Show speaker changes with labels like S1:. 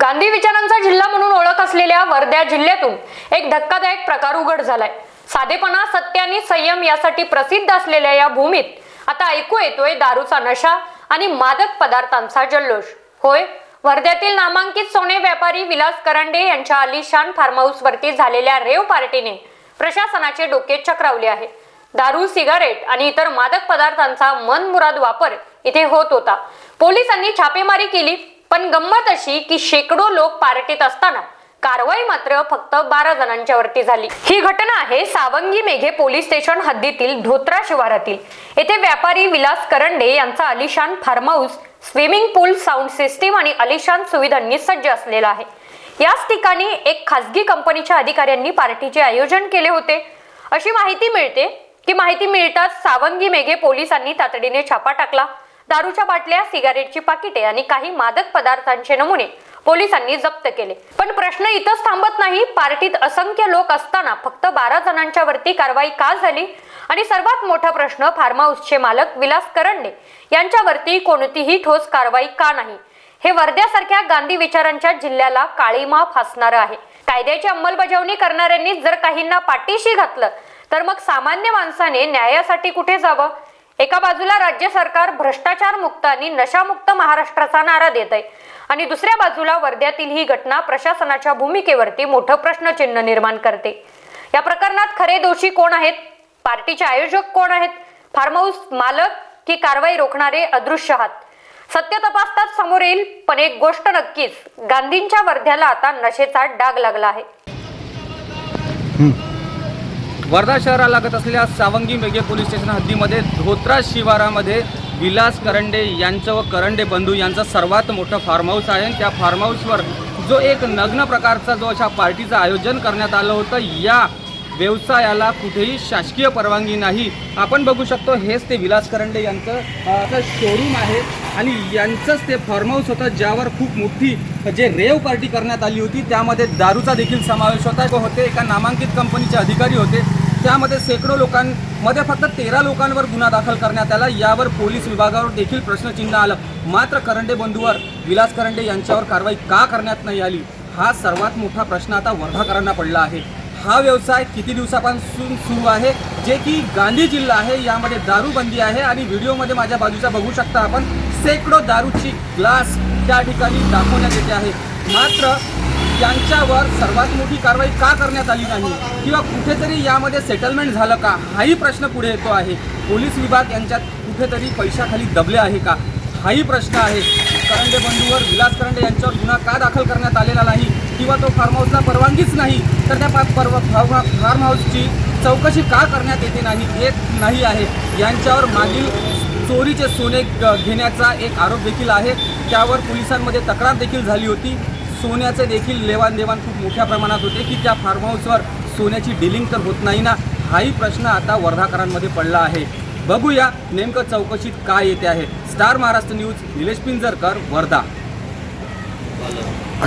S1: गांधी विचारांचा जिल्हा म्हणून ओळख असलेल्या वर्ध्या जिल्ह्यातून एक धक्कादायक प्रकार उघड झालाय. साधेपणा सत्य आणि संयम यासाठी प्रसिद्ध असलेल्या या भूमीत आता ऐकू येतोय दारूचा नशा आणि मादक पदार्थांचा जल्लोष. होय वर्ध्यातील नामांकित सोने व्यापारी विलास करंडे यांच्या अलिशान फार्म हाऊस वरती झालेल्या रेव पार्टीने प्रशासनाचे डोके चक्रावले आहे. दारू सिगारेट आणि इतर मादक पदार्थांचा मनमुराद वापर इथे होत होता. पोलिसांनी छापेमारी केली. पण गंमत अशी की शेकडो लोक पार्टीत असताना कारवाई मात्र फक्त बारा जणांच्या वरती झाली. ही घटना आहे सावंगी मेघे पोलीस स्टेशन हद्दीतील धोत्रा शिवारातील. येथे व्यापारी विलास करंडे यांचा अलिशान farm house swimming pool sound system आणि अलिशान सुविधांनी सज्ज असलेला आहे. याच ठिकाणी एक खासगी कंपनीच्या अधिकाऱ्यांनी पार्टीचे आयोजन केले होते. अशी माहिती मिळते की माहिती मिळताच सावंगी मेघे पोलिसांनी तातडीने छापा टाकला. दारूच्या बाटल्या सिगारेटची पाकिटे आणि काही मादक पदार्थांचे नमुने पोलिसांनी जप्त केले. पण प्रश्न इथंच थांबत नाही. पार्टीत असंख्य लोक असताना फक्त बारा जणांच्या वरती कारवाई का झाली? आणि सर्वात मोठा प्रश्न फार्म हाऊसचे मालक विलास करंडे यांच्यावरती कोणतीही ठोस कारवाई का नाही? हे वर्ध्यासारख्या गांधी विचारांच्या जिल्ह्याला काळीमा फासणारं आहे. कायद्याची अंमलबजावणी करणाऱ्यांनी जर काहींना पाठीशी घातलं तर मग सामान्य माणसाने न्यायासाठी कुठे जावं? एका बाजूला राज्य सरकार भ्रष्टाचार मुक्त आणि नशामुक्त महाराष्ट्राचा नारा देत आहे आणि दुसऱ्या बाजूला वर्ध्यातील ही घटना प्रशासनाच्या भूमिकेवरती मोठं प्रश्नचिन्ह निर्माण करते. या प्रकरणात खरे दोषी कोण आहेत? पार्टीचे आयोजक कोण आहेत? फार्म हाऊस मालक की कारवाई रोखणारे अदृश्य हात सत्य तपासतात समोर येईल पण एक गोष्ट नक्कीच गांधींच्या वर्ध्याला आता नशेचा डाग लागला आहे.
S2: वर्धा शहराला लागत असलेल्या सावंगी मेघे पोलीस स्टेशन हद्दीमध्ये धोत्रा शिवारामध्ये विलास करंडे यांचं व करंडे बंधू यांचं सर्वात मोठं फार्म हाऊस आहे. आणि त्या फार्म हाऊसवर जो एक नग्न प्रकारचा जो अशा पार्टीचं आयोजन करण्यात आलं होतं या व्यवसायाला कुठेही शासकीय परवानगी नाही. आपण बघू शकतो हेच ते विलास करंडे यांचं शोरूम आहे. आणि यांचंच ते फार्म हाऊस होतं ज्यावर खूप मोठी जे रेव पार्टी करण्यात आली होती त्यामध्ये दारूचा देखील समावेश होता. व होते एका नामांकित कंपनीचे अधिकारी होते. त्यामध्ये शेकडो लोकांमध्ये फक्त तेरा लोकांवर गुन्हा दाखल करण्यात आला. यावर पोलीस विभागावर देखील प्रश्नचिन्ह आलं. मात्र करंडे बंधूवर विलास करंडे यांच्यावर कारवाई का करण्यात नाही आली? हा सर्वात मोठा प्रश्न आता वर्धाकरांना पडला आहे. हा व्यवसाय किती दिवसापासून सुरू आहे? जे की गांधी जिल्हा आहे यामध्ये दारूबंदी आहे आणि व्हिडिओमध्ये माझ्या बाजूचा बघू शकता आपण शेकडो दारूची ग्लास त्या ठिकाणी दाखवण्यात येते आहे. मात्र यांच्यावर सर्वात मोठी कारवाई का करण्यात आली नाही? किंवा कुठेतरी यामध्ये सेटलमेंट झालं का? हाही प्रश्न पुढे येतो आहे. पोलीस विभाग यांच्यात कुठेतरी पैशाखाली दबले आहे का? हाही प्रश्न आहे. करंडे बंधूवर विलास करंडे यांच्यावर गुन्हा का दाखल करण्यात आलेला नाही? किंवा तो फार्म हाऊसला परवानगीच नाही तर त्या परवा फार्म फार्म हाऊसची चौकशी का करण्यात येते नाही येत नाही आहे. यांच्यावर मागील चोरीचे सोने घेण्याचा एक आरोप देखील आहे. त्यावर पोलिसांमध्ये तक्रार देखील झाली होती. सोन्याचे देखील लेवाणदेवाण खूप मोठ्या प्रमाणात होते की त्या फार्म हाऊसवर सोन्याची डिलिंग तर होत नाही ना? हाही प्रश्न आता वर्धाकरांमध्ये पडला आहे. बघूया नेमकं चौकशीत काय येते आहे. Star Maharashtra news Nilesh Pinjarkar Wardha.